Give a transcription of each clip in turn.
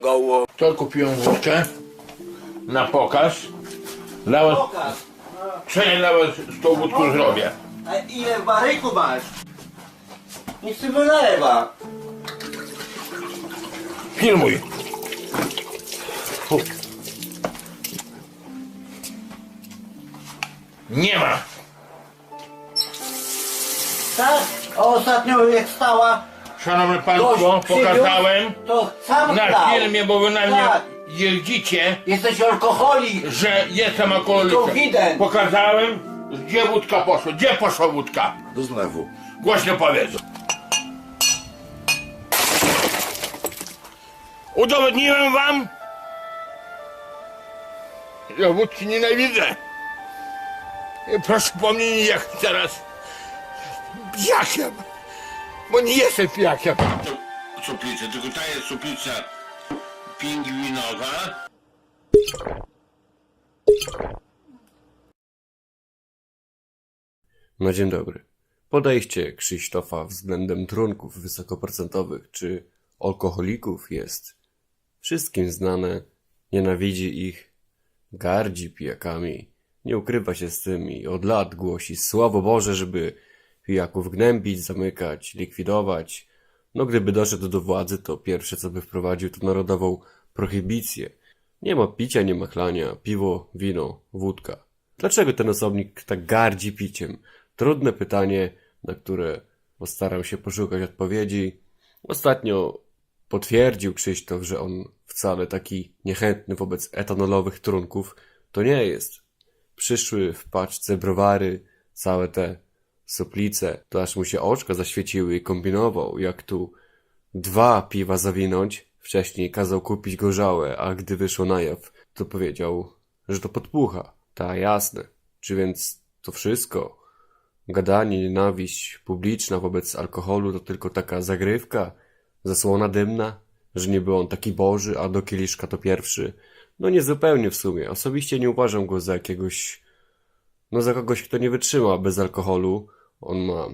Goło. To kupiłem wódkę na pokaz. Nawet, Pokaż. co ja nawet z tą wódką zrobię? A ile w baryku masz? Nic ty wylewa. Filmuj. Fu. Nie ma. Tak? A ostatnio jak stała Szanowne Państwo, gość pokazałem to sam na dał. filmie, bo wy na mnie Tak. jeździcie, Jesteś alkoholik. że jestem alkoholikiem. Pokazałem, gdzie wódka poszła. Gdzie poszła wódka? Do zlewu. Głośno powiedz. Udowodniłem wam, że wódki nienawidzę. I proszę pomnij, jak teraz pijakiem, bo nie jestem pijakiem. Suplica, tylko ta jest suplica pingwinowa. No dzień dobry. Podejście Krzysztofa względem trunków wysokoprocentowych czy alkoholików jest wszystkim znane, nienawidzi ich, gardzi pijakami, nie ukrywa się z tym i od lat głosi sławo Boże, żeby pijaków gnębić, zamykać, likwidować. No gdyby doszedł do władzy, to pierwsze co by wprowadził to narodową prohibicję. Nie ma picia, nie ma chlania, piwo, wino, wódka. Dlaczego ten osobnik tak gardzi piciem? Trudne pytanie, na które postaram się poszukać odpowiedzi. Ostatnio potwierdził Krzysztof, że on wcale taki niechętny wobec etanolowych trunków to nie jest. Przyszły w paczce browary, całe te soplice, to aż mu się oczka zaświeciły i kombinował, jak tu dwa piwa zawinąć. Wcześniej kazał kupić gorzałe, a gdy wyszło na jaw, to powiedział, że to podpucha. Ta jasne. Czy więc to wszystko? Gadanie, nienawiść publiczna wobec alkoholu to tylko taka zagrywka? Zasłona dymna? Że niby on taki boży, a do kieliszka to pierwszy? No niezupełnie w sumie. Osobiście nie uważam go za jakiegoś... No za kogoś, kto nie wytrzyma bez alkoholu. On ma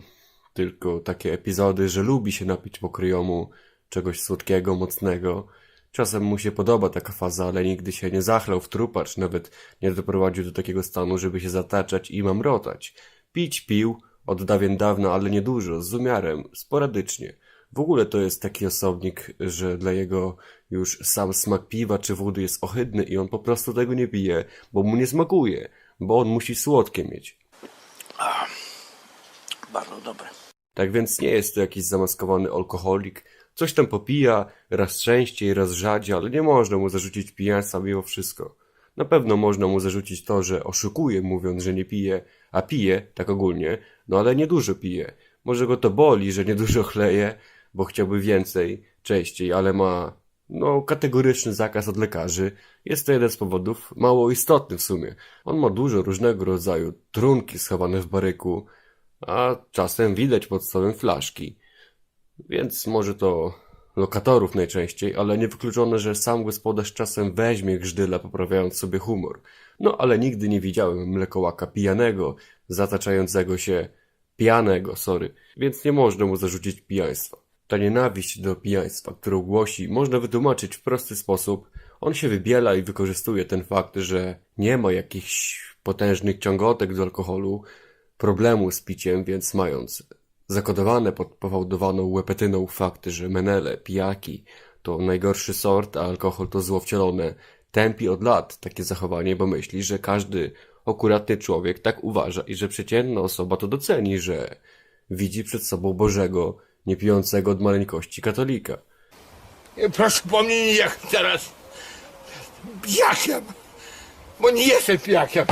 tylko takie epizody, że lubi się napić po kryjomu czegoś słodkiego, mocnego. Czasem mu się podoba taka faza, ale nigdy się nie zachlał w trupacz, nawet nie doprowadził do takiego stanu, żeby się zataczać i mamrotać. Pić pił od dawien dawna, ale nie dużo, z umiarem, sporadycznie. W ogóle to jest taki osobnik, że dla jego już sam smak piwa czy wody jest ohydny i on po prostu tego nie pije, bo mu nie smakuje, bo on musi słodkie mieć. Bardzo dobre. Tak więc nie jest to jakiś zamaskowany alkoholik. Coś tam popija, raz częściej, raz rzadziej, ale nie można mu zarzucić pijaństwa mimo wszystko. Na pewno można mu zarzucić to, że oszukuje mówiąc, że nie pije, a pije, tak ogólnie, no ale niedużo pije. Może go to boli, że niedużo chleje, bo chciałby więcej, częściej, ale ma, no, kategoryczny zakaz od lekarzy. Jest to jeden z powodów, mało istotny w sumie. On ma dużo różnego rodzaju trunki schowane w baryku, a czasem widać pod stołem flaszki. Więc może to lokatorów najczęściej, ale niewykluczone, że sam gospodarz czasem weźmie grzydyla, poprawiając sobie humor. No ale nigdy nie widziałem mlekołaka pijanego, zataczającego się pijanego, sorry, więc nie można mu zarzucić pijaństwa. Ta nienawiść do pijaństwa, którą głosi, można wytłumaczyć w prosty sposób. On się wybiela i wykorzystuje ten fakt, że nie ma jakichś potężnych ciągotek do alkoholu, problemu z piciem, więc mając zakodowane pod powałdowaną łepetyną fakty, że menele, pijaki to najgorszy sort, a alkohol to zło wcielone, tępi od lat takie zachowanie, bo myśli, że każdy akuratny człowiek tak uważa i że przeciętna osoba to doceni, że widzi przed sobą Bożego, niepijącego od maleńkości katolika. Proszę pomnij, jak teraz pijakiem, bo nie jestem pijakiem.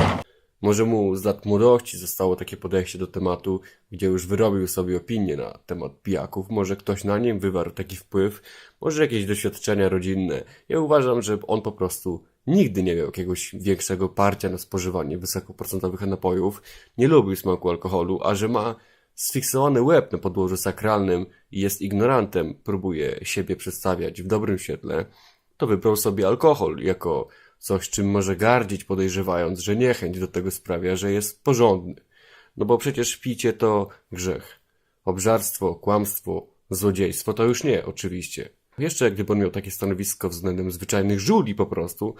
Może mu z lat młodości zostało takie podejście do tematu, gdzie już wyrobił sobie opinię na temat pijaków, może ktoś na nim wywarł taki wpływ, może jakieś doświadczenia rodzinne. Ja uważam, że on po prostu nigdy nie miał jakiegoś większego parcia na spożywanie wysokoprocentowych napojów, nie lubił smaku alkoholu, a że ma sfiksowany łeb na podłożu sakralnym i jest ignorantem, próbuje siebie przedstawiać w dobrym świetle, to wybrał sobie alkohol jako coś, czym może gardzić, podejrzewając, że niechęć do tego sprawia, że jest porządny. No bo przecież picie to grzech. Obżarstwo, kłamstwo, złodziejstwo to już nie, oczywiście. Jeszcze gdyby on miał takie stanowisko względem zwyczajnych żuli po prostu,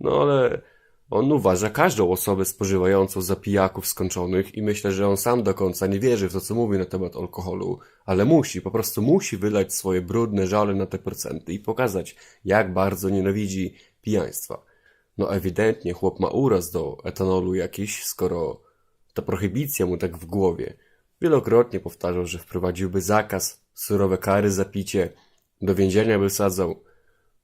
no ale on uważa każdą osobę spożywającą za pijaków skończonych i myślę, że on sam do końca nie wierzy w to, co mówi na temat alkoholu, ale musi, po prostu musi wylać swoje brudne żale na te procenty i pokazać, jak bardzo nienawidzi pijaństwa. No ewidentnie chłop ma uraz do etanolu jakiś, skoro ta prohibicja mu tak w głowie. Wielokrotnie powtarzał, że wprowadziłby zakaz, surowe kary za picie, do więzienia by sadzał.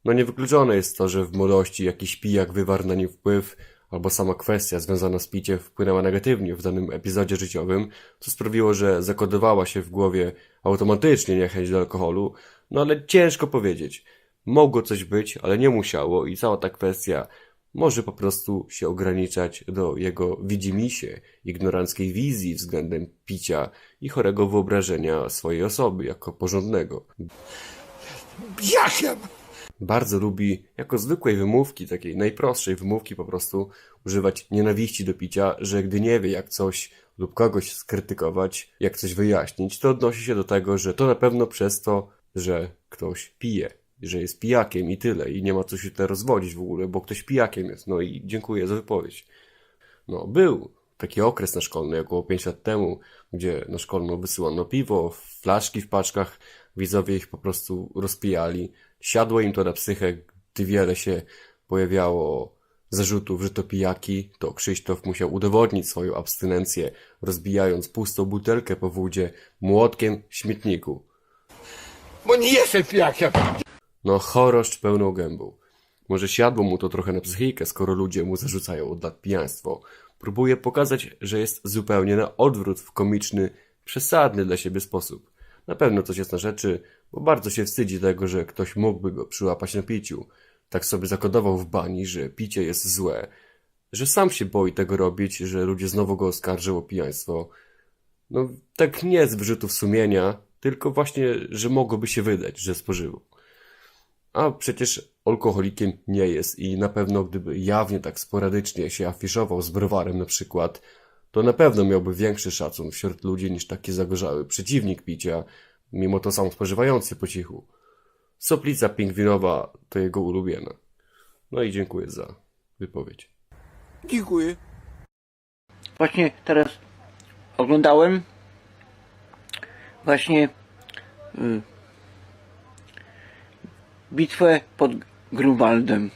No niewykluczone jest to, że w młodości jakiś pijak wywarł na nim wpływ, albo sama kwestia związana z piciem wpłynęła negatywnie w danym epizodzie życiowym, co sprawiło, że zakodowała się w głowie automatycznie niechęć do alkoholu, no ale ciężko powiedzieć. Mogło coś być, ale nie musiało i cała ta kwestia może po prostu się ograniczać do jego widzimisię, ignoranckiej wizji względem picia i chorego wyobrażenia swojej osoby jako porządnego. Jakiem? Bardzo lubi jako zwykłej wymówki, takiej najprostszej wymówki po prostu używać nienawiści do picia, że gdy nie wie jak coś lub kogoś skrytykować, jak coś wyjaśnić, to odnosi się do tego, że to na pewno przez to, że ktoś pije, że jest pijakiem i tyle i nie ma co się tutaj rozwodzić w ogóle, bo ktoś pijakiem jest. No i dziękuję za wypowiedź. No, był taki okres na szkolny, około 5 lat temu, gdzie na szkolną wysyłano piwo, flaszki w paczkach, widzowie ich po prostu rozpijali. Siadło im to na psychę, gdy wiele się pojawiało zarzutów, że to pijaki, to Krzysztof musiał udowodnić swoją abstynencję, rozbijając pustą butelkę po wódzie młotkiem w śmietniku. Bo nie jestem pijakiem. No choroszcz pełną gębą. Może siadło mu to trochę na psychikę, skoro ludzie mu zarzucają od lat pijaństwo. Próbuje pokazać, że jest zupełnie na odwrót w komiczny, przesadny dla siebie sposób. Na pewno coś jest na rzeczy, bo bardzo się wstydzi tego, że ktoś mógłby go przyłapać na piciu. Tak sobie zakodował w bani, że picie jest złe, że sam się boi tego robić, że ludzie znowu go oskarżą o pijaństwo. No, tak nie z wyrzutów sumienia, tylko właśnie, że mogłoby się wydać, że spożył. A przecież alkoholikiem nie jest i na pewno gdyby jawnie tak sporadycznie się afiszował z browarem na przykład, to na pewno miałby większy szacun wśród ludzi niż taki zagorzały przeciwnik picia, mimo to sam spożywający po cichu. Soplica pingwinowa to jego ulubiona. No i dziękuję za wypowiedź. Dziękuję. Właśnie teraz oglądałem właśnie y, bitwę pod Grunwaldem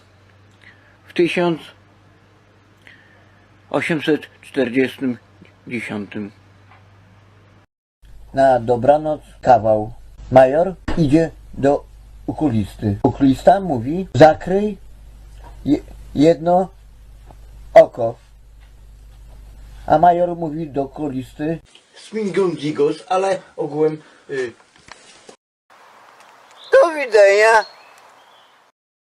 w 1840 Na dobranoc kawał. Major idzie do okulisty. Okulista mówi, zakryj je, jedno oko. A major mówi do okulisty, Swingon Gigos, ale ogółem y, do widzenia